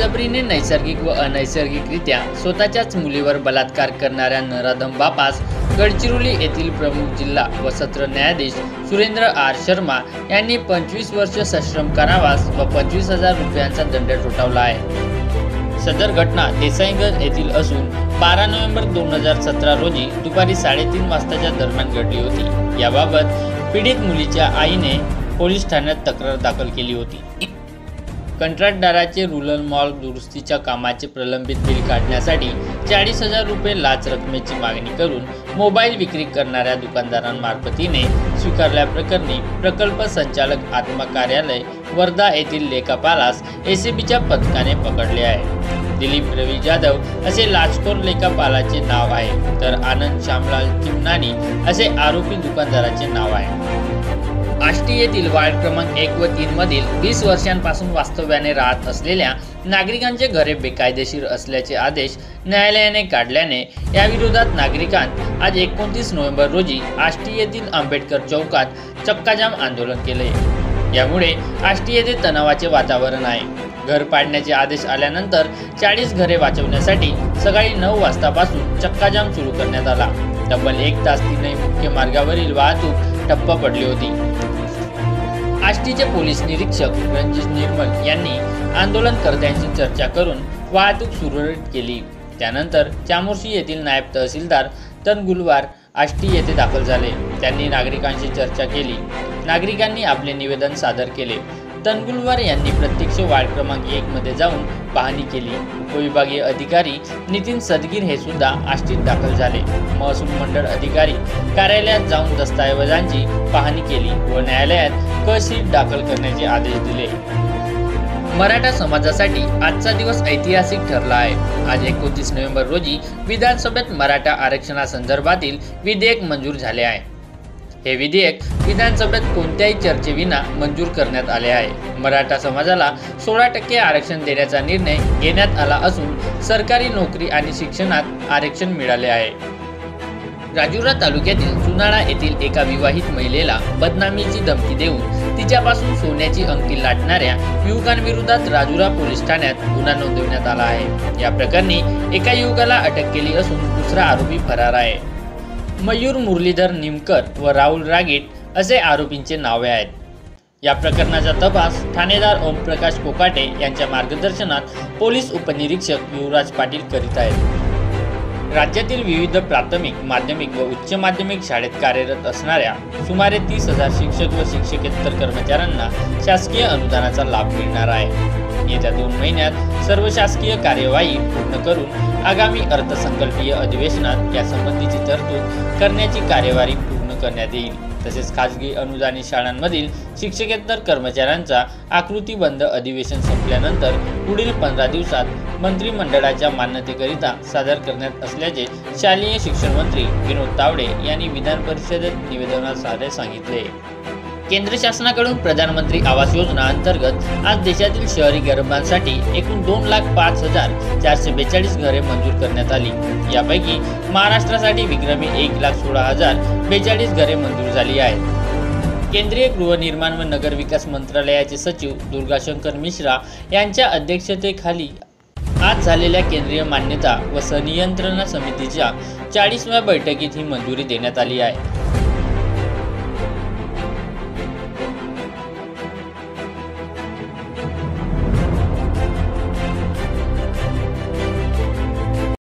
बळजबरीने नैसर्गिक व अनैसर्गिकरित्या स्वतःच्याच मुलीवर बलात्कार करणाऱ्या नराधम बापास गडचिरोली येथील प्रमुख जिल्हा व सत्र न्यायाधीश सुरेंद्र आर शर्मा यांनी पंचवीस वर्ष सश्रम कारावास व पंचवीस हजार रुपयांचा दंड ठोठावला आहे. सदर घटना देसाईगंज येथील असून बारा नोव्हेंबर दोन हजार सतरा रोजी दुपारी साडेतीन वाजताच्या दरम्यान घडली होती. याबाबत पीडित मुलीच्या आईने पोलीस ठाण्यात तक्रार दाखल केली होती. कंत्राटदाराचे रुरल मॉल दुरुस्तीच्या कामाचे प्रलंबित बिल काढण्यासाठी चाळीस हजार रुपये लाच रकमेची मागणी करून मोबाईल विक्री करणाऱ्या दुकानदारांमार्फतीने स्वीकारल्याप्रकरणी प्रकल्प संचालक आत्मा कार्यालय वर्धा येथील लेखापालास एसीबीच्या पथकाने पकडले आहे. दिलीप रवी जाधव असे लाचखोर लेखापालाचे नाव आहे तर आनंद श्यामलाल चिमनानी असे आरोपी दुकानदाराचे नाव आहे. आष्टी येथील वार्ड क्रमांक एक व तीन मधील वीस वर्षांपासून वास्तव्याने राहत असलेल्या नागरिकांचे घरे बेकायदेशीर असल्याचे आदेश न्यायालयाने काढल्याने याविरोधात नागरिकांत आज एकोणतीस नोव्हेंबर रोजी आष्टी येथील आंबेडकर चौकात चक्काजाम आंदोलन केले. यामुळे आष्टी येथे तणावाचे वातावरण आहे. घर पाडण्याचे आदेश आल्यानंतर चाळीस घरे वाचवण्यासाठी सकाळी नऊ वाजतापासून चक्काजाम सुरू करण्यात आला. तब्बल एक तास तीनही मुख्य मार्गावरील वाहतूक ठप्प पडली होती. आष्टीचे पोलीस निरीक्षक रणजित निर्मल यांनी आंदोलनकर्त्यांशी चर्चा करून वाहतूक सुरळीत केली. त्यानंतर चामोर्शी येथील नायब तहसीलदार तनगुलवार आष्टी येथे दाखल झाले. त्यांनी नागरिकांशी चर्चा केली. नागरिकांनी आपले निवेदन सादर केले. तनगुलवार यांनी प्रत्यक्ष वार्ड क्रमांक एक मध्ये जाऊन पाहणी केली. उपविभागीय अधिकारी नितीन सदगीर हे सुद्धा आष्टीत दाखल झाले. महसूल मंडळ अधिकारी कार्यालयात जाऊन दस्तऐवजांची पाहणी केली व न्यायालयात कशी दाखल करण्याचे आदेश दिले. मराठा समाजासाठी आजचा दिवस ऐतिहासिक ठरला आहे. आज एकोणतीस नोव्हेंबर रोजी विधानसभेत मराठा आरक्षणासंदर्भातील विधेयक मंजूर झाले आहे. हे विधेयक विधानसभेत कोणत्याही चर्चेविना मंजूर करण्यात आले आहे. मराठा समाजाला सोळा टक्के आरक्षण देण्याचा निर्णय घेण्यात आला असून सरकारी नोकरी आणि शिक्षणात आरक्षण मिळाले आहे. राजुरा तालुक्यातील सुनाळा येथील एका विवाहित महिलेला बदनामीची धमकी देऊन तिच्यापासून सोन्याची अंगठी लाटणाऱ्या युवकांविरोधात राजुरा पोलीस ठाण्यात गुन्हा नोंदवण्यात आला आहे. या प्रकरणी एका युवकाला अटक केली असून दुसरा आरोपी फरार आहे. मयूर मुरलीधर निमकर व राहुल रागीट असे आरोपींचे नावे आहेत. या प्रकरणाचा तपास ठाणेदार ओमप्रकाश कोकाटे यांच्या मार्गदर्शनात पोलीस उपनिरीक्षक युवराज पाटील करीत आहेत. राज्यातील विविध प्राथमिक माध्यमिक व उच्च माध्यमिक शाळेत कार्यरत असणाऱ्या सुमारे तीस हजार शिक्षक व शिक्षकेतर कर्मचाऱ्यांना शासकीय अनुदानाचा लाभ मिळणार आहे. येत्या दोन महिन्यात सर्व शासकीय कार्यवाही पूर्ण करून आगामी अर्थसंकल्पीय अधिवेशनात यासंबंधीची तरतूद करण्याची कार्यवाही पूर्ण करण्यात येईल. तसेच खाजगी अनुदानित शाळांमधील शिक्षकेतर कर्मचाऱ्यांचा आकृतीबंध अधिवेशन संपल्यानंतर पुढील पंधरा दिवसात मंत्रिमंडळाच्या मान्यतेकरिता सादर करण्यात असल्याचे शालेय शिक्षण मंत्री विनोद तावडे यांनी विधान परिषदेत निवेदनाद्वारे सांगितले. केंद्र शासनाकडून प्रधानमंत्री आवास योजना अंतर्गत आज देशातील शहरी गरिबांसाठी एकूण दोन लाख पाच हजार चारशे बेचाळीस घरे मंजूर करण्यात आली. यापैकी महाराष्ट्रासाठी विक्रमी एक लाख सोळा हजार बेचाळीस घरे मंजूर झाली आहेत. केंद्रीय गृहनिर्माण व नगरविकास मंत्रालयाचे सचिव दुर्गाशंकर मिश्रा यांच्या अध्यक्षतेखाली आज झालेल्या केंद्रीय मान्यता व संनियंत्रण समितीच्या चाळीसव्या बैठकीत ही मंजुरी देण्यात आली आहे.